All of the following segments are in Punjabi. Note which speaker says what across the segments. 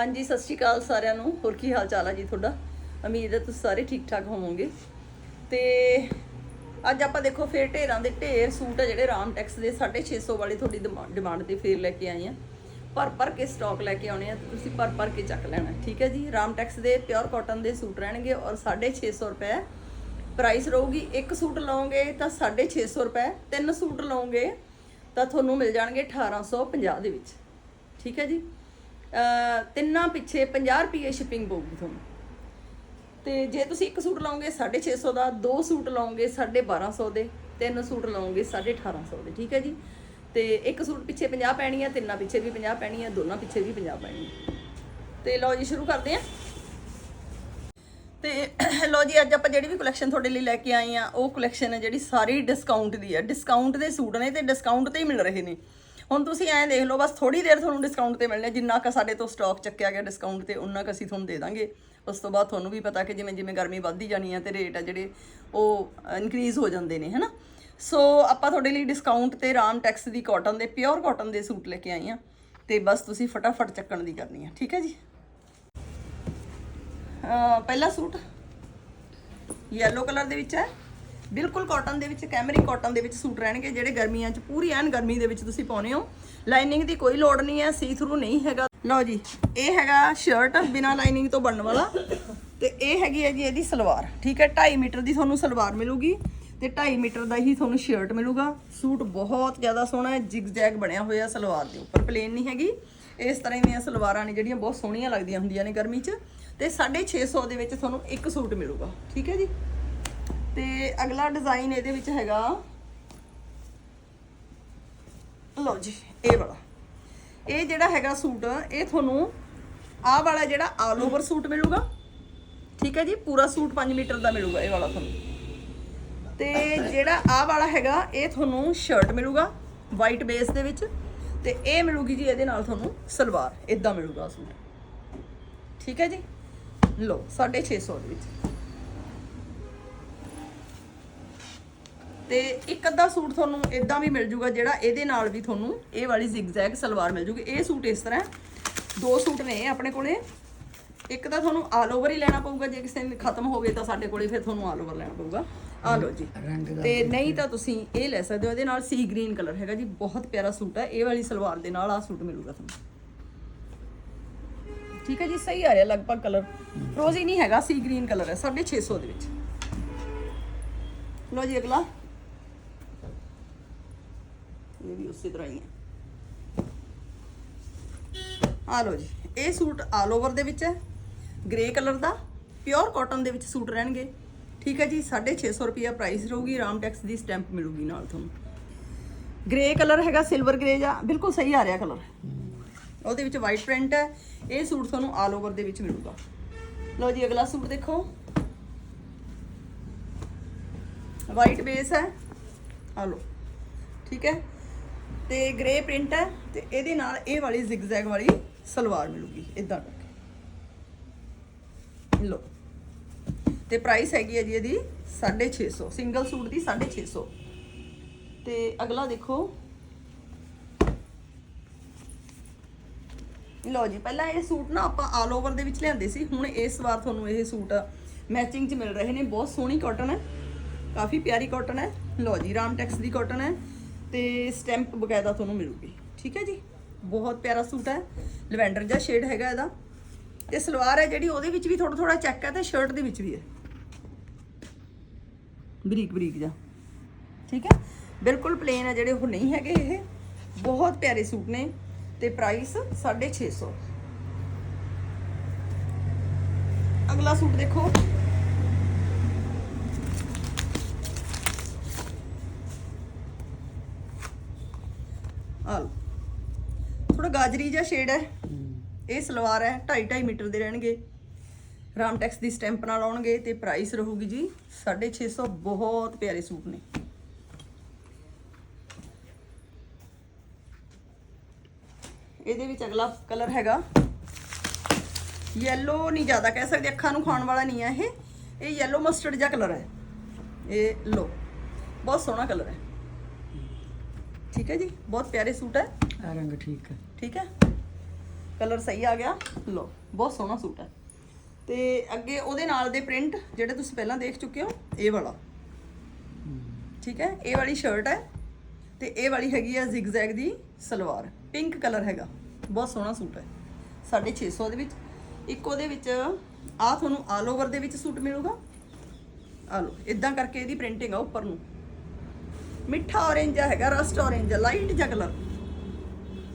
Speaker 1: ਹਾਂਜੀ, ਸਤਿ ਸ਼੍ਰੀ ਅਕਾਲ ਸਾਰਿਆਂ ਨੂੰ। ਹੋਰ ਕੀ ਹਾਲ ਚਾਲ ਆ ਜੀ ਤੁਹਾਡਾ? ਉਮੀਦ ਹੈ ਤੁਸੀਂ ਸਾਰੇ ਠੀਕ ਠਾਕ ਹੋਵੋਗੇ। ਤੇ ਅੱਜ ਆਪਾਂ ਦੇਖੋ ਫੇਰ ਢੇਰਾਂ ਦੇ ਢੇਰ ਸੂਟ ਆ ਜਿਹੜੇ ਰਾਮ ਟੈਕਸ ਦੇ 650 ਵਾਲੇ ਤੁਹਾਡੀ ਡਿਮਾਂਡ ਤੇ ਫੇਰ ਲੈ ਕੇ ਆਏ ਆ। ਭਰ ਭਰ ਕੇ ਸਟਾਕ ਲੈ ਕੇ ਆਉਣੇ ਆ ਤੁਸੀਂ ਭਰ ਭਰ ਕੇ ਚੱਕ ਲੈਣਾ, ਠੀਕ ਹੈ ਜੀ? ਰਾਮ ਟੈਕਸ ਦੇ ਪਿਓਰ ਕਾਟਨ ਦੇ ਸੂਟ ਰਹਿਣਗੇ ਔਰ 650 ਰੁਪਏ ਪ੍ਰਾਈਸ ਰਹੂਗੀ। ਇੱਕ ਸੂਟ ਲਓਗੇ ਤਾਂ 650 ਰੁਪਏ, ਤਿੰਨ ਸੂਟ ਲਓਗੇ ਤਾਂ ਤੁਹਾਨੂੰ ਮਿਲ ਜਾਣਗੇ 1850 ਦੇ ਵਿੱਚ, ਠੀਕ ਹੈ ਜੀ? ਤਿੰਨਾਂ ਪਿੱਛੇ 50 ਰੁਪਏ ਸ਼ਿਪਿੰਗ ਪਊਗੀ ਤੁਹਾਨੂੰ। ਤੇ ਜੇ ਤੁਸੀਂ ਇੱਕ ਸੂਟ ਲਓਗੇ 650 ਦਾ, ਦੋ ਸੂਟ ਲਓਗੇ 1250 ਦੇ, ਤਿੰਨ ਸੂਟ ਲਓਗੇ 1850 ਦੇ, ਠੀਕ ਹੈ ਜੀ? ਤੇ ਇੱਕ ਸੂਟ ਪਿੱਛੇ 50 ਪੈਣੀ ਹੈ ਤਿੰਨਾਂ ਪਿੱਛੇ ਵੀ 50 ਪੈਣੀ ਹੈ ਦੋਨਾਂ ਪਿੱਛੇ ਵੀ 50 ਪੈਣੀ ਹੈ ਤੇ ਲਓ ਜੀ, ਸ਼ੁਰੂ ਕਰਦੇ ਹਾਂ। ਤੇ ਲਓ ਜੀ, ਅੱਜ ਆਪਾਂ ਜਿਹੜੀ ਵੀ ਕਲੈਕਸ਼ਨ ਤੁਹਾਡੇ ਲਈ ਲੈ ਕੇ ਆਏ ਆ, ਉਹ ਕਲੈਕਸ਼ਨ ਹੈ ਜਿਹੜੀ ਸਾਰੀ ਡਿਸਕਾਊਂਟ ਦੀ ਹੈ ਡਿਸਕਾਊਂਟ ਦੇ ਸੂਟ ਨੇ ਤੇ ਡਿਸਕਾਊਂਟ ਤੇ ਹੀ ਮਿਲ ਰਹੇ ਨੇ। ਹੁਣ ਤੁਸੀਂ ਐਂ ਦੇਖ ਲਓ, ਬਸ ਥੋੜੀ ਦੇਰ ਤੁਹਾਨੂੰ ਡਿਸਕਾਊਂਟ ਤੇ ਮਿਲਣੇ ਜਿੰਨਾ ਕ ਸਾਡੇ ਤੋਂ ਸਟਾਕ ਚੱਕਿਆ ਗਿਆ ਡਿਸਕਾਊਂਟ ਤੇ ਉਨਾ ਕ ਅਸੀਂ ਤੁਹਾਨੂੰ ਦੇ ਦਾਂਗੇ। ਉਸ ਤੋਂ ਬਾਅਦ ਤੁਹਾਨੂੰ ਵੀ ਪਤਾ ਕਿ ਜਿਵੇਂ ਜਿਵੇਂ ਗਰਮੀ ਵੱਧਦੀ ਜਾਣੀ ਹੈ ਤੇ ਰੇਟ ਆ ਜਿਹੜੇ, ਉਹ ਇਨਕਰੀਜ਼ ਹੋ ਜਾਂਦੇ ਨੇ, ਹੈਨਾ? ਸੋ ਆਪਾਂ ਤੁਹਾਡੇ ਲਈ ਡਿਸਕਾਊਂਟ ਤੇ ਰਾਮ ਟੈਕਸ ਦੀ ਕਾਟਨ ਦੇ ਪਿਓਰ ਕਾਟਨ ਦੇ ਸੂਟ ਲੈ ਕੇ ਆਏ ਆ। ਤੇ ਬਸ ਤੁਸੀਂ ਫਟਾਫਟ ਚੱਕਣ ਦੀ ਕਰਨੀ ਆ, ਠੀਕ ਹੈ ਜੀ? ਪਹਿਲਾ ਸੂਟ ਯੈਲੋ ਕਲਰ ਦੇ ਵਿੱਚ ਹੈ। ਬਿਲਕੁਲ ਕਾਟਨ ਦੇ ਵਿੱਚ ਕੈਮਰੀ ਕਾਟਨ ਦੇ ਵਿੱਚ ਸੂਟ ਰਹਿਣਗੇ, ਜਿਹੜੇ ਗਰਮੀਆਂ 'ਚ ਪੂਰੀ ਐਨ ਗਰਮੀ ਦੇ ਵਿੱਚ ਤੁਸੀਂ ਪਾਉਨੇ ਹੋ। ਲਾਈਨਿੰਗ ਦੀ ਕੋਈ ਲੋੜ ਨਹੀਂ ਹੈ ਸੀ ਥਰੂ ਨਹੀਂ ਹੈਗਾ। ਲਓ ਜੀ, ਇਹ ਹੈਗਾ ਸ਼ਰਟ ਬਿਨਾ ਲਾਈਨਿੰਗ ਤੋਂ ਬਣਨ ਵਾਲਾ। ਤੇ ਇਹ ਹੈਗੀ ਹੈ ਜੀ ਇਹਦੀ ਸਲਵਾਰ, ਠੀਕ ਹੈ? 2.5 ਮੀਟਰ ਦੀ ਤੁਹਾਨੂੰ ਸਲਵਾਰ ਮਿਲੂਗੀ ਤੇ 2.5 ਮੀਟਰ ਦਾ ਹੀ ਤੁਹਾਨੂੰ ਸ਼ਰਟ ਮਿਲੂਗਾ। ਸੂਟ ਬਹੁਤ ਜ਼ਿਆਦਾ ਸੋਹਣਾ ਹੈ ਜਿਗ ਜੈਗ ਬਣਿਆ ਹੋਇਆ ਸਲਵਾਰ ਦੇ ਉੱਪਰ ਪਲੇਨ ਨਹੀਂ ਹੈਗੀ। ਇਸ ਤਰ੍ਹਾਂ ਦੀਆਂ ਸਲਵਾਰਾਂ ਨੇ ਜਿਹੜੀਆਂ ਬਹੁਤ ਸੋਹਣੀਆਂ ਲੱਗਦੀਆਂ ਹੁੰਦੀਆਂ ਨੇ ਗਰਮੀ 'ਚ। ਤੇ 650 ਦੇ ਵਿੱਚ ਤੁਹਾਨੂੰ ਇੱਕ ਸੂਟ ਮਿਲੂਗਾ, ਠੀਕ ਹੈ ਜੀ? ਤੇ ਅਗਲਾ ਡਿਜ਼ਾਈਨ ਇਹਦੇ ਵਿੱਚ ਹੈਗਾ। ਲਓ ਜੀ, ਇਹ ਵਾਲਾ। ਇਹ ਜਿਹੜਾ ਹੈਗਾ ਸੂਟ, ਇਹ ਤੁਹਾਨੂੰ ਆਹ ਵਾਲਾ ਜਿਹੜਾ ਆਲ ਓਵਰ ਸੂਟ ਮਿਲੂਗਾ। ਠੀਕ ਹੈ ਜੀ, ਪੂਰਾ ਸੂਟ 5 ਮੀਟਰ ਦਾ ਮਿਲੂਗਾ ਇਹ ਵਾਲਾ ਤੁਹਾਨੂੰ। ਤੇ ਜਿਹੜਾ ਆਹ ਵਾਲਾ ਹੈਗਾ, ਇਹ ਤੁਹਾਨੂੰ ਸ਼ਰਟ ਮਿਲੂਗਾ ਵਾਈਟ ਬੇਸ ਦੇ ਵਿੱਚ। ਤੇ ਇਹ ਮਿਲੂਗੀ ਜੀ ਇਹਦੇ ਨਾਲ ਤੁਹਾਨੂੰ ਸਲਵਾਰ ਇਦਾਂ ਮਿਲੂਗਾ ਸੂਟ। ਠੀਕ ਹੈ ਜੀ? ਲਓ 650 ਦੇ ਵਿੱਚ। ਤੇ ਇੱਕ ਅੱਧਾ ਸੂਟ ਤੁਹਾਨੂੰ ਇਦਾਂ ਵੀ ਮਿਲ ਜੂਗਾ ਜਿਹੜਾ ਇਹਦੇ ਨਾਲ ਵੀ ਤੁਹਾਨੂੰ ਇਹ ਵਾਲੀ ਜ਼ਿਗਜ਼ੈਗ ਸਲਵਾਰ ਮਿਲ ਜੂਗੀ। ਇਹ ਸੂਟ ਇਸ ਤਰ੍ਹਾਂ। ਦੋ ਸੂਟ ਨੇ ਆਪਣੇ ਕੋਲੇ। ਇੱਕ ਤਾਂ ਤੁਹਾਨੂੰ ਆਲ ਓਵਰ ਹੀ ਲੈਣਾ ਪਊਗਾ। ਜੇ ਕਿਸੇ ਨੇ ਖਤਮ ਹੋ ਗਏ ਤਾਂ ਸਾਡੇ ਕੋਲੇ ਫਿਰ ਤੁਹਾਨੂੰ ਆਲ ਓਵਰ ਲੈਣਾ ਪਊਗਾ। ਆ ਲਓ ਜੀ। ਤੇ ਨਹੀਂ ਤਾਂ ਤੁਸੀਂ ਇਹ ਲੈ ਸਕਦੇ ਹੋ। ਇਹਦੇ ਨਾਲ ਸੀ ਗ੍ਰੀਨ ਕਲਰ ਹੈਗਾ ਜੀ। ਬਹੁਤ ਪਿਆਰਾ ਸੂਟ ਹੈ। ਇਹ ਵਾਲੀ ਸਲਵਾਰ ਦੇ ਨਾਲ ਆ ਸੂਟ ਮਿਲੂਗਾ ਤੁਹਾਨੂੰ। ਠੀਕ ਹੈ ਜੀ। ਸਹੀ ਆ ਰਿਹਾ ਲਗਭਗ ਕਲਰ ਰੋਜ਼ੀ ਨਹੀਂ ਹੈਗਾ। ਸੀ ਗ੍ਰੀਨ ਕਲਰ ਹੈ। 650 ਦੇ ਵਿੱਚ। ਲਓ ਜੀ ਅਗਲਾ। ਇਹ ਵੀ ਉਸੇ ਤਰ੍ਹਾਂ ਹੀ ਹੈ। ਆ ਲਓ ਜੀ, ਇਹ ਸੂਟ ਆਲ ਓਵਰ ਦੇ ਵਿੱਚ ਹੈ ਗ੍ਰੇ ਕਲਰ ਦਾ ਪਿਓਰ ਕਾਟਨ ਦੇ ਵਿੱਚ ਸੂਟ ਰਹਿਣਗੇ। ਠੀਕ ਹੈ ਜੀ 650 ਰੁਪਿਆ ਪ੍ਰਾਈਸ ਰਹੂਗੀ, ਰਾਮ ਟੈਕਸ ਦੀ ਸਟੈਂਪ ਮਿਲੂਗੀ ਨਾਲ ਤੁਹਾਨੂੰ। ਗ੍ਰੇ ਕਲਰ ਹੈਗਾ ਸਿਲਵਰ ਗ੍ਰੇ ਜਾਂ ਬਿਲਕੁਲ ਸਹੀ ਆ ਰਿਹਾ ਕਲਰ ਉਹਦੇ ਵਿੱਚ ਵਾਈਟ ਪ੍ਰਿੰਟ ਹੈ, ਇਹ ਸੂਟ ਤੁਹਾਨੂੰ ਆਲ ਓਵਰ ਦੇ ਵਿੱਚ ਮਿਲੂਗਾ। ਲਓ ਜੀ, ਅਗਲਾ ਸੂਟ ਦੇਖੋ। ਵਾਈਟ ਬੇਸ ਹੈ। ਆ ਲਓ, ਠੀਕ ਹੈ। ਤੇ ਗ੍ਰੇ ਪ੍ਰਿੰਟ ਹੈ ਤੇ ਇਹਦੇ ਨਾਲ ਇਹ ਵਾਲੀ ਜ਼ਿਗਜ਼ੈਗ ਵਾਲੀ ਸਲਵਾਰ ਮਿਲੂਗੀ ਇਦਾਂ ਕਰਕੇ। ਲਓ। ਤੇ ਪ੍ਰਾਈਸ ਹੈਗੀ ਹੈ ਜੀ ਇਹਦੀ 650 ਸਿੰਗਲ ਸੂਟ ਦੀ 650 ਤੇ ਅਗਲਾ ਦੇਖੋ। ਲਓ ਜੀ, ਪਹਿਲਾਂ ਇਹ ਸੂਟ ਨਾ ਆਪਾਂ ਆਲ ਓਵਰ ਦੇ ਵਿੱਚ ਲਿਆਂਦੇ ਸੀ, ਹੁਣ ਇਸ ਵਾਰ ਤੁਹਾਨੂੰ ਇਹ ਸੂਟ ਮੈਚਿੰਗ 'ਚ ਮਿਲ ਰਹੇ ਨੇ। ਬਹੁਤ ਸੋਹਣੀ ਕਾਟਨ ਹੈ, ਕਾਫੀ ਪਿਆਰੀ ਕਾਟਨ ਹੈ। ਲਓ ਜੀ, ਰਾਮ ਟੈਕਸ ਦੀ ਕਾਟਨ ਹੈ। ਤੇ ਸਟੈਂਪ ਬਕਾਇਦਾ ਤੁਹਾਨੂੰ ਮਿਲੂਗੀ। ਠੀਕ ਹੈ ਜੀ? ਬਹੁਤ ਪਿਆਰਾ ਸੂਟ ਹੈ। ਲਵੈਂਡਰ ਜਿਹਾ ਸ਼ੇਡ ਹੈਗਾ ਇਹਦਾ। ਤੇ ਸਲਵਾਰ ਹੈ ਜਿਹੜੀ, ਉਹਦੇ ਵਿੱਚ ਵੀ ਥੋੜਾ ਥੋੜਾ ਚੈੱਕ ਹੈ ਤੇ ਸ਼ਰਟ ਦੇ ਵਿੱਚ ਵੀ ਹੈ। ਬਰੀਕ ਬਰੀਕ ਜਿਹਾ। ਠੀਕ ਹੈ? ਬਿਲਕੁਲ ਪਲੇਨ ਹੈ ਜਿਹੜੇ ਉਹ ਨਹੀਂ ਹੈਗੇ ਇਹ। ਬਹੁਤ ਪਿਆਰੇ ਸੂਟ ਨੇ ਤੇ ਪ੍ਰਾਈਸ 650 ਅਗਲਾ ਸੂਟ ਦੇਖੋ ਆਲ ਥੋੜਾ ਗਾਜਰੀ ਜਿਹਾ ਸ਼ੇਡ ਹੈ। ਇਹ ਸਲਵਾਰ ਹੈ 2.5 2.5 ਮੀਟਰ ਦੇ ਰਹਿਣਗੇ। ਰਾਮਟੈਕਸ ਦੀ ਸਟੈਂਪ ਨਾਲ ਆਉਣਗੇ ਤੇ ਪ੍ਰਾਈਸ ਰਹੂਗੀ ਜੀ 650 ਬਹੁਤ ਪਿਆਰੇ ਸੂਟ ਨੇ। ਇਹਦੇ ਵਿੱਚ ਅਗਲਾ ਕਲਰ ਹੈਗਾ। ਯੈਲੋ ਨਹੀਂ ਜ਼ਿਆਦਾ ਕਹਿ ਸਕਦੇ ਅੱਖਾਂ ਨੂੰ ਖਾਣ ਵਾਲਾ ਨਹੀਂ ਹੈ ਇਹ। ਇਹ ਯੈਲੋ ਮਸਟਰਡ ਜਿਹਾ ਕਲਰ ਹੈ। ਇਹ ਲੋ ਬਹੁਤ ਸੋਹਣਾ ਕਲਰ ਹੈ। ਠੀਕ ਹੈ ਜੀ ਬਹੁਤ ਪਿਆਰੇ ਸੂਟ ਹੈ।
Speaker 2: ਆ ਰੰਗ ਠੀਕ ਹੈ
Speaker 1: ਠੀਕ ਹੈ? ਕਲਰ ਸਹੀ ਆ ਗਿਆ। ਲੋ ਬਹੁਤ ਸੋਹਣਾ ਸੂਟ ਹੈ। ਤੇ ਅੱਗੇ ਉਹਦੇ ਨਾਲ ਦੇ ਪ੍ਰਿੰਟ ਜਿਹੜੇ ਤੁਸੀਂ ਪਹਿਲਾਂ ਦੇਖ ਚੁੱਕੇ ਹੋ, ਇਹ ਵਾਲਾ। ਠੀਕ ਹੈ? ਇਹ ਵਾਲੀ ਸ਼ਰਟ ਹੈ ਤੇ ਇਹ ਵਾਲੀ ਹੈਗੀ ਆ ਜ਼ਿਗਜ਼ੈਗ ਦੀ ਸਲਵਾਰ। ਪਿੰਕ ਕਲਰ ਹੈਗਾ। ਬਹੁਤ ਸੋਹਣਾ ਸੂਟ ਹੈ। 650 ਦੇ ਵਿੱਚ। ਇੱਕ ਉਹਦੇ ਵਿੱਚ ਆ ਤੁਹਾਨੂੰ ਆਲ ਓਵਰ ਦੇ ਵਿੱਚ ਸੂਟ ਮਿਲੂਗਾ। ਆ ਲੋ ਇਦਾਂ ਕਰਕੇ ਇਹਦੀ ਪ੍ਰਿੰਟਿੰਗ ਆ ਉੱਪਰ ਨੂੰ। ਮਿੱਠਾ orange ਆ ਹੈਗਾ ਰਸਟ orange ਆ ਲਾਈਟ ਜਿਹਾ ਕਲਰ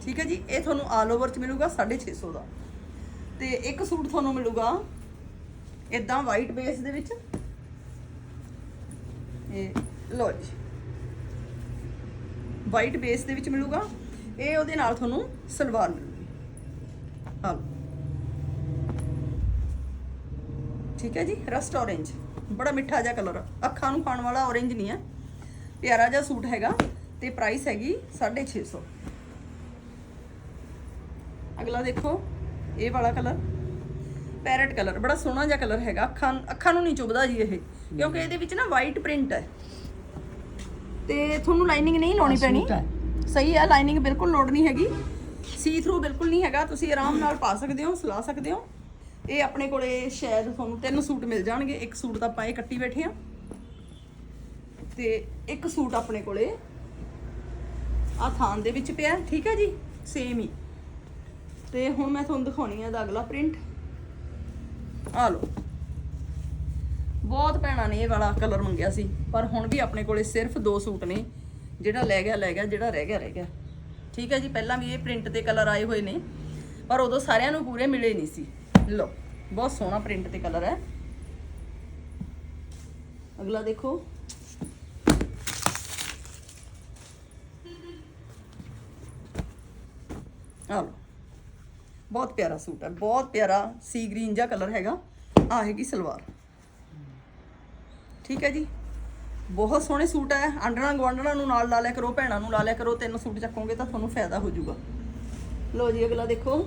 Speaker 1: ਠੀਕ ਹੈ ਜੀ, ਇਹ ਤੁਹਾਨੂੰ ਆਲ ਓਵਰ ਚ ਮਿਲੂਗਾ 650 ਦਾ। ਤੇ ਇੱਕ ਸੂਟ ਤੁਹਾਨੂੰ ਮਿਲੂਗਾ ਇਦਾਂ ਵਾਈਟ ਬੇਸ ਦੇ ਵਿੱਚ। ਇਹ ਲੋ ਜੀ। ਵਾਈਟ ਬੇਸ ਦੇ ਵਿੱਚ ਮਿਲੂਗਾ, ਇਹ ਉਹਦੇ ਨਾਲ ਤੁਹਾਨੂੰ ਸਲਵਾਰ ਮਿਲੂਗੀ। ਹਾਂ ਠੀਕ ਹੈ ਜੀ ਰਸਟ orange ਬੜਾ ਮਿੱਠਾ ਜਿਹਾ ਕਲਰ ਅੱਖਾਂ ਨੂੰ ਖਾਣ ਵਾਲਾ orange ਨਹੀਂ ਹੈ। ਪਿਆਰਾ ਜਿਹਾ ਸੂਟ ਹੈਗਾ, ਤੇ ਪ੍ਰਾਈਸ ਹੈਗੀ 650 ਅਗਲਾ ਦੇਖੋ ਇਹ ਵਾਲਾ ਕਲਰ। ਪੈਰਟ ਕਲਰ ਬੜਾ ਸੋਹਣਾ ਜਿਹਾ ਕਲਰ ਹੈਗਾ। ਅੱਖਾਂ ਅੱਖਾਂ ਨੂੰ ਨਹੀਂ ਚੁਭਦਾ ਜੀ ਇਹ ਕਿਉਂਕਿ ਇਹਦੇ ਵਿੱਚ ਨਾ ਵਾਈਟ ਪ੍ਰਿੰਟ ਹੈ। ਤੇ ਤੁਹਾਨੂੰ ਲਾਈਨਿੰਗ ਨਹੀਂ ਲਾਉਣੀ ਪੈਣੀ। ਸਹੀ ਹੈ ਲਾਈਨਿੰਗ ਬਿਲਕੁਲ ਲੋੜ ਨਹੀਂ ਹੈਗੀ। ਸੀ ਥਰੂ ਬਿਲਕੁਲ ਨਹੀਂ ਹੈਗਾ ਤੁਸੀਂ ਆਰਾਮ ਨਾਲ ਪਾ ਸਕਦੇ ਹੋ ਸਲਾ ਸਕਦੇ ਹੋ। ਇਹ ਆਪਣੇ ਕੋਲੇ ਸ਼ਾਇਦ ਤੁਹਾਨੂੰ ਤਿੰਨ ਸੂਟ ਮਿਲ ਜਾਣਗੇ। ਇੱਕ ਸੂਟ ਤਾਂ ਆਪਾਂ ਇਹ ਕੱਟੀ ਬੈਠੇ ਆ ਤੇ ਇੱਕ ਸੂਟ ਆਪਣੇ ਕੋਲੇ ਆ ਥਾਨ ਦੇ ਵਿੱਚ ਪਿਆ ਠੀਕ ਹੈ ਜੀ? ਸੇਮ ਹੀ। ਤੇ ਹੁਣ ਮੈਂ ਤੁਹਾਨੂੰ ਦਿਖਾਉਣੀ ਆ ਇਹਦਾ ਅਗਲਾ ਪ੍ਰਿੰਟ ਆ ਲਓ। ਬਹੁਤ ਭੈਣਾਂ ਨੇ ਇਹ ਵਾਲਾ ਕਲਰ ਮੰਗਿਆ ਸੀ, ਪਰ ਹੁਣ ਵੀ ਆਪਣੇ ਕੋਲੇ ਸਿਰਫ ਦੋ ਸੂਟ ਨੇ, ਜਿਹੜਾ ਲੈ ਗਿਆ ਲੈ ਗਿਆ, ਜਿਹੜਾ ਰਹਿ ਗਿਆ ਰਹਿ ਗਿਆ। ਠੀਕ ਹੈ ਜੀ, ਪਹਿਲਾਂ ਵੀ ਇਹ ਪ੍ਰਿੰਟ ਤੇ ਕਲਰ ਆਏ ਹੋਏ ਨੇ, ਪਰ ਉਦੋਂ ਸਾਰਿਆਂ ਨੂੰ ਪੂਰੇ ਮਿਲੇ ਨਹੀਂ ਸੀ। ਲਓ, ਬਹੁਤ ਸੋਹਣਾ ਪ੍ਰਿੰਟ ਤੇ ਕਲਰ ਹੈ। ਅਗਲਾ ਦੇਖੋ। ਆ ਲਓ। ਬਹੁਤ ਪਿਆਰਾ ਸੂਟ ਹੈ, ਬਹੁਤ ਪਿਆਰਾ ਸੀ ਗ੍ਰੀਨ ਜਿਹਾ ਕਲਰ ਹੈਗਾ। ਆ ਹੈਗੀ ਸਲਵਾਰ। ਠੀਕ ਹੈ ਜੀ? ਬਹੁਤ ਸੋਹਣੇ ਸੂਟ ਹੈ ਆਂਡਣਾ ਗਵਾਂਡਣਾ ਨੂੰ ਨਾਲ ਲਾ ਲਿਆ ਕਰੋ, ਭੈਣਾਂ ਨੂੰ ਲਾ ਲਿਆ ਕਰੋ, ਤਿੰਨ ਸੂਟ ਚੱਕੋਗੇ ਤਾਂ ਤੁਹਾਨੂੰ ਫਾਇਦਾ ਹੋ ਜਾਊਗਾ। ਲਓ ਜੀ, ਅਗਲਾ ਦੇਖੋ।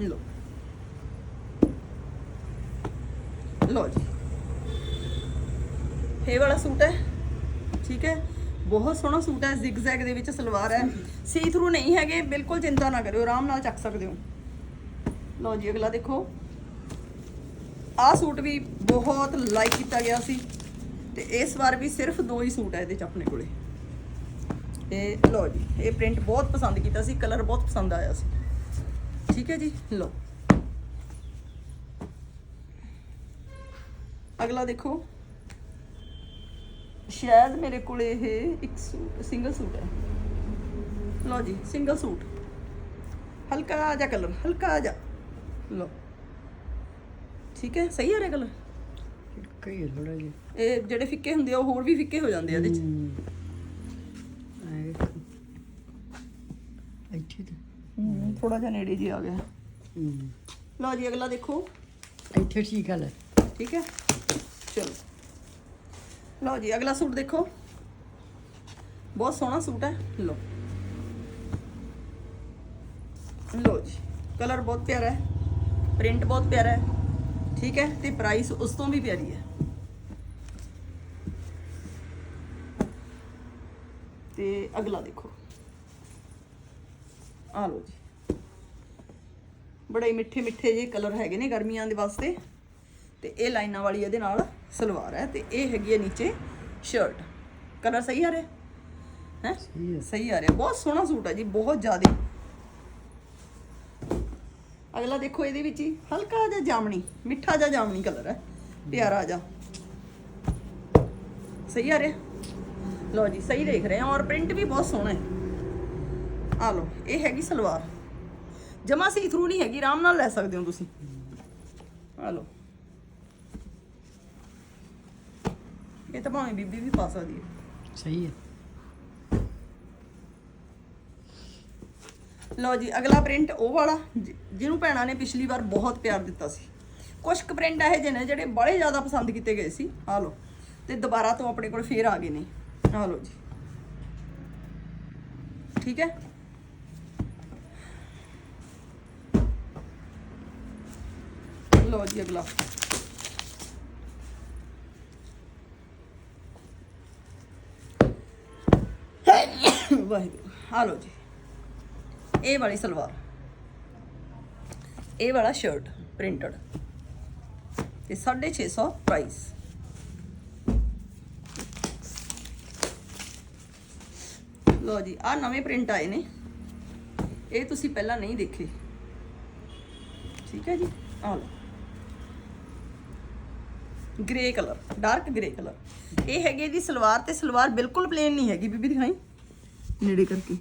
Speaker 1: ਲੋ ਲਓ ਜੀ। ਇਹ ਵਾਲਾ ਸੂਟ ਹੈ, ਠੀਕ ਹੈ? ਬਹੁਤ ਸੋਹਣਾ ਸੂਟ ਹੈ ਜ਼ਿਗਜ਼ੈਗ ਦੇ ਵਿੱਚ ਸਲਵਾਰ ਹੈ। ਸੀ ਥਰੂ ਨਹੀਂ ਹੈਗੇ, ਬਿਲਕੁਲ ਚਿੰਤਾ ਨਾ ਕਰਿਓ, ਆਰਾਮ ਨਾਲ ਚੱਕ ਸਕਦੇ ਹੋ। ਲਓ ਜੀ, ਅਗਲਾ ਦੇਖੋ। ਆਹ ਸੂਟ ਵੀ ਬਹੁਤ ਲਾਈਕ ਕੀਤਾ ਗਿਆ ਸੀ ਤੇ ਇਸ ਵਾਰ ਵੀ ਸਿਰਫ ਦੋ ਹੀ ਸੂਟ ਹੈ ਇਹਦੇ ਚ ਆਪਣੇ ਕੋਲੇ। ਇਹ ਲਓ ਜੀ, ਇਹ ਪ੍ਰਿੰਟ ਬਹੁਤ ਪਸੰਦ ਕੀਤਾ ਸੀ ਕਲਰ ਬਹੁਤ ਪਸੰਦ ਆਇਆ ਸੀ। ਠੀਕ ਹੈ ਜੀ, ਲਓ। ਅਗਲਾ ਦੇਖੋ। ਸ਼ਾਇਦ ਮੇਰੇ ਕੋਲ ਇਹ ਇੱਕ ਸੂਟ ਸਿੰਗਲ ਸੂਟ ਹੈ। ਲਓ ਜੀ ਸਿੰਗਲ ਸੂਟ ਹਲਕਾ ਜਿਹਾ ਕਲਰ ਹਲਕਾ ਜਿਹਾ। ਲਓ। ਠੀਕ ਹੈ ਸਹੀ ਆ ਰਿਹਾ ਕਲਰ
Speaker 2: ਕਈ ਥੋੜਾ ਜਿਹਾ।
Speaker 1: ਇਹ ਜਿਹੜੇ ਫਿੱਕੇ ਹੁੰਦੇ ਆ ਉਹ ਹੋਰ ਵੀ ਫਿੱਕੇ ਹੋ ਜਾਂਦੇ ਆ ਇਹਦੇ ਚ।
Speaker 2: ਇੱਥੇ ਤਾਂ।
Speaker 1: ਥੋੜਾ ਜਿਹਾ ਨੇੜੇ ਜੀ ਆ ਗਿਆ। ਲਓ ਜੀ ਅਗਲਾ ਦੇਖੋ।
Speaker 2: ਇੱਥੇ ਠੀਕ ਹੈ।
Speaker 1: ਠੀਕ ਹੈ? ਚਲੋ। ਲਓ ਜੀ, ਅਗਲਾ ਸੂਟ ਦੇਖੋ। ਬਹੁਤ ਸੋਹਣਾ ਸੂਟ ਹੈ। ਲਓ। ਲਓ ਜੀ ਕਲਰ ਬਹੁਤ ਪਿਆਰਾ ਹੈ। ਪ੍ਰਿੰਟ ਬਹੁਤ ਪਿਆਰਾ ਹੈ। ਠੀਕ ਹੈ, ਤੇ ਪ੍ਰਾਈਸ ਉਸ ਤੋਂ ਵੀ ਪਿਆਰੀ ਹੈ। ਤੇ ਅਗਲਾ ਦੇਖੋ। ਆ ਲਓ ਜੀ। ਬੜੇ ਮਿੱਠੇ ਮਿੱਠੇ ਜਿਹੇ ਕਲਰ ਹੈਗੇ ਨੇ ਗਰਮੀਆਂ ਦੇ ਵਾਸਤੇ। ਤੇ ਇਹ ਲਾਈਨਾਂ ਵਾਲੀ ਇਹਦੇ ਨਾਲ ਸਲਵਾਰ ਹੈ ਤੇ ਇਹ ਹੈਗੀ ਹੈ ਨੀਚੇ ਸ਼ਰਟ ਕਲਰ ਸਹੀ ਆ ਰਿਹਾ? ਹੈ?
Speaker 2: ਸਹੀ
Speaker 1: ਆ ਰਿਹਾ। ਬਹੁਤ ਸੋਹਣਾ ਸੂਟ ਹੈ ਜੀ ਬਹੁਤ ਜ਼ਿਆਦਾ। ਅਗਲਾ ਦੇਖੋ ਇਹਦੇ ਵਿੱਚ ਹੀ ਹਲਕਾ ਜਿਹਾ ਜਾਮਣੀ ਮਿੱਠਾ ਜਿਹਾ ਜਾਮਣੀ ਕਲਰ ਹੈ ਪਿਆਰਾ ਜਿਹਾ। ਸਹੀ ਆ ਰਿਹਾ? ਲਓ ਜੀ ਸਹੀ ਦੇਖ ਰਹੇ ਹਾਂ ਔਰ ਪ੍ਰਿੰਟ ਵੀ ਬਹੁਤ ਸੋਹਣਾ ਹੈ। ਆ ਲਓ ਇਹ ਹੈਗੀ ਸਲਵਾਰ। ਜਮਾ ਸੀ ਥਰੂ ਨਹੀਂ ਹੈਗੀ ਆਰਾਮ ਨਾਲ ਲੈ ਸਕਦੇ ਹੋ ਤੁਸੀਂ। ਆ ਲਓ। ਇਹ ਤਾਂ ਭਾਵੇਂ ਬੀਬੀ ਵੀ ਪਾ ਸਕਦੀ ਹੈ।
Speaker 2: ਸਹੀ ਹੈ।
Speaker 1: ਲਓ ਜੀ ਅਗਲਾ ਪ੍ਰਿੰਟ ਉਹ ਵਾਲਾ ਜਿ- ਜਿਹਨੂੰ ਭੈਣਾਂ ਨੇ ਪਿਛਲੀ ਵਾਰ ਬਹੁਤ ਪਿਆਰ ਦਿੱਤਾ ਸੀ। ਕੁਝ ਕੁ ਪ੍ਰਿੰਟ ਇਹੋ ਜਿਹੇ ਨੇ ਜਿਹੜੇ ਬੜੇ ਜ਼ਿਆਦਾ ਪਸੰਦ ਕੀਤੇ ਗਏ ਸੀ। ਆ ਲਓ ਤੇ ਦੁਬਾਰਾ ਤੋਂ ਆਪਣੇ ਕੋਲ ਫੇਰ ਆ ਗਏ ਨੇ। ਆ ਲਓ ਜੀ। ਠੀਕ ਹੈ? ਲਓ ਜੀ ਅਗਲਾ। ਵਾਹਿਗੁਰੂ ਆ ਲਓ ਜੀ ਇਹ ਵਾਲੀ ਸਲਵਾਰ ਇਹ ਵਾਲਾ ਸ਼ਰਟ ਪ੍ਰਿੰਟਡ ਤੇ 650 ਪ੍ਰਾਈਸ ਲਓ ਜੀ ਆ ਨਵੇਂ ਪ੍ਰਿੰਟ ਆਏ ਨੇ ਇਹ ਤੁਸੀਂ ਪਹਿਲਾਂ ਨਹੀਂ ਦੇਖੇ ਠੀਕ ਹੈ ਜੀ ਆ ਲਓ grey colour dark grey colour ਇਹ ਹੈਗੀ ਇਹਦੀ ਸਲਵਾਰ ਤੇ ਸਲਵਾਰ ਬਿਲਕੁਲ ਪਲੇਨ ਨਹੀਂ ਹੈਗੀ ਬੀਬੀ ਦਿਖਾਈ ਨੇੜੇ ਕਰਕੇ।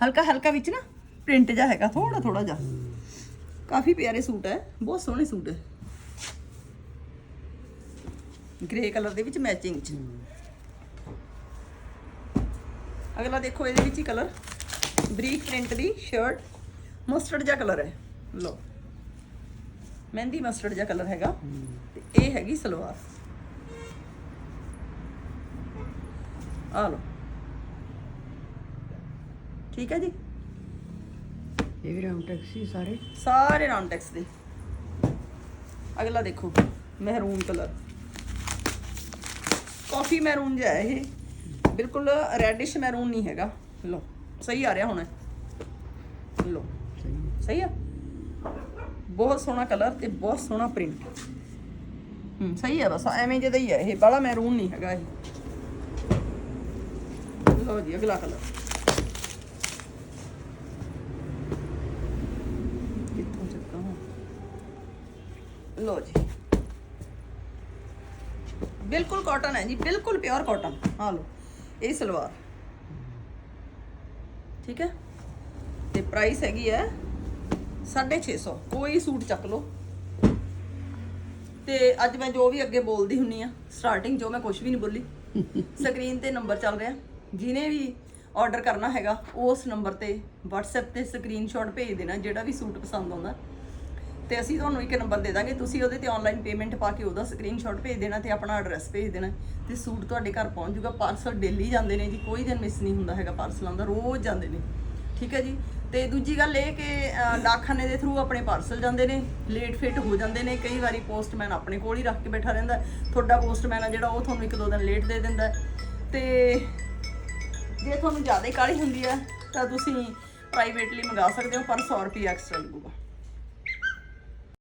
Speaker 1: ਹਲਕਾ ਹਲਕਾ ਵਿੱਚ ਨਾ ਪ੍ਰਿੰਟ ਜਿਹਾ ਹੈਗਾ ਥੋੜਾ ਥੋੜਾ ਜਿਹਾ। ਕਾਫੀ ਪਿਆਰੇ ਸੂਟ ਹੈ, ਬਹੁਤ ਸੋਹਣੇ ਸੂਟ ਹੈ। ਗ੍ਰੇ ਕਲਰ ਦੇ ਵਿੱਚ ਮੈਚਿੰਗ ਚ। ਅਗਲਾ ਦੇਖੋ, ਇਹਦੇ ਵਿੱਚ ਹੀ ਕਲਰ ਬਰੀਕ ਪ੍ਰਿੰਟ ਦੀ ਸ਼ਰਟ ਮਸਟਰਡ ਜਿਹਾ ਕਲਰ ਹੈ। ਲੋ ਮਹਿੰਦੀ ਮਸਟਰਡ ਜਿਹਾ ਕਲਰ ਹੈਗਾ। ਤੇ ਇਹ ਹੈਗੀ ਸਲਵਾਰ। ਆ ਲੋ ਠੀਕ ਹੈ ਜੀ
Speaker 2: ਇਹ ਵੀ ਰਾਮ ਟੈਕਸੀ ਸਾਰੇ
Speaker 1: ਸਾਰੇ ਰਾਮ ਟੈਕਸ ਦੇ ਅਗਲਾ ਦੇਖੋ ਮਹਿਰੂਨ ਕਲਰ ਕਾਫੀ ਮਹਿਰੂਨ ਜਿਹਾ ਹੈ ਇਹ ਬਿਲਕੁਲ ਰੈਡਿਸ਼ ਮਹਿਰੂਨ ਨਹੀਂ ਹੈਗਾ ਲੋ ਸਹੀ ਆ ਰਿਹਾ ਹੁਣ ਇਹ। ਲੋ
Speaker 2: ਸਹੀ ਹੈ।
Speaker 1: ਸਹੀ ਆ ਬਹੁਤ ਸੋਹਣਾ ਕਲਰ ਤੇ ਬਹੁਤ ਸੋਹਣਾ ਪ੍ਰਿੰਟ ਹੂੰ ਸਹੀ ਆ ਬਸ ਐਵੇਂ ਜਿਹਦਾ ਹੀ ਹੈ ਇਹ ਬੜਾ ਮੈਰੂਨ ਨਹੀਂ ਹੈਗਾ ਇਹ ਲਓ ਜੀ ਅਗਲਾ ਕਲਰ ਕਿੱਥੋਂ ਚੱਕਾਂ ਲਓ ਜੀ। ਬਿਲਕੁਲ ਕਾਟਨ ਹੈ ਜੀ ਬਿਲਕੁਲ ਪਿਓਰ ਕਾਟਨ ਆ ਲਓ ਇਹ ਸਲਵਾਰ। ਠੀਕ ਹੈ? ਤੇ ਪ੍ਰਾਈਸ ਹੈਗੀ ਹੈ 650 ਕੋਈ ਸੂਟ ਚੱਕ ਲਓ। ਤੇ ਅੱਜ ਮੈਂ ਜੋ ਵੀ ਅੱਗੇ ਬੋਲਦੀ ਹੁੰਨੀ ਆ ਸਟਾਰਟਿੰਗ ਜੋ ਮੈਂ ਕੁਝ ਵੀ ਨਹੀਂ ਬੋਲੀ ਸਕਰੀਨ ਤੇ ਨੰਬਰ ਚੱਲ ਰਿਹਾ। ਜਿਹਨੇ ਵੀ ਆਰਡਰ ਕਰਨਾ ਹੈਗਾ ਉਸ ਨੰਬਰ ਤੇ WhatsApp ਤੇ ਸਕਰੀਨਸ਼ਾਟ ਭੇਜ ਦੇਣਾ ਜਿਹੜਾ ਵੀ ਸੂਟ ਪਸੰਦ ਆਉਂਦਾ। ਤੇ ਅਸੀਂ ਤੁਹਾਨੂੰ ਇੱਕ ਨੰਬਰ ਦੇ ਦਾਂਗੇ। ਤੁਸੀਂ ਉਹਦੇ ਤੇ ਆਨਲਾਈਨ ਪੇਮੈਂਟ ਪਾ ਕੇ ਉਹਦਾ ਸਕਰੀਨਸ਼ਾਟ ਭੇਜ ਦੇਣਾ ਤੇ ਆਪਣਾ ਐਡਰੈਸ ਭੇਜ ਦੇਣਾ। ਤੇ ਸੂਟ ਤੁਹਾਡੇ ਘਰ ਪਹੁੰਚ ਜਾਊਗਾ। ਪਾਰਸਲ ਡੇਲੀ ਜਾਂਦੇ ਨੇ ਜੀ ਕੋਈ ਦਿਨ ਮਿਸ ਨਹੀਂ ਹੁੰਦਾ ਹੈਗਾ ਪਾਰਸਲਾਂ ਦਾ ਰੋਜ਼ ਜਾਂਦੇ ਨੇ। ਠੀਕ ਹੈ ਜੀ? ਤੇ ਦੂਜੀ ਗੱਲ ਇਹ ਕਿ ਅਹ, ਡਾਕਖਾਨੇ ਦੇ ਥਰੂ ਆਪਣੇ ਪਾਰਸਲ ਜਾਂਦੇ ਨੇ ਲੇਟ ਫਿਟ ਹੋ ਜਾਂਦੇ ਨੇ। ਕਈ ਵਾਰੀ ਪੋਸਟਮੈਨ ਆਪਣੇ ਕੋਲ ਹੀ ਰੱਖ ਕੇ ਬੈਠਾ ਰਹਿੰਦਾ। ਤੁਹਾਡਾ ਪੋਸਟਮੈਨ ਆ ਜਿਹੜਾ ਉਹ ਤੁਹਾਨੂੰ ਇੱਕ ਦੋ ਦਿਨ ਲੇਟ ਦੇ ਦਿੰਦਾ। ਹੈ। ਤੇ ਜੇ ਤੁਹਾਨੂੰ ਜ਼ਿਆਦਾ ਕਾਹਲੀ ਹੁੰਦੀ ਹੈ ਤਾਂ ਤੁਸੀਂ ਪ੍ਰਾਈਵੇਟਲੀ ਮੰਗਾ ਸਕਦੇ ਹੋ ਪਰ 100 ਰੁਪਏ ਐਕਸਟਰਾ ਲੱਗੂਗਾ।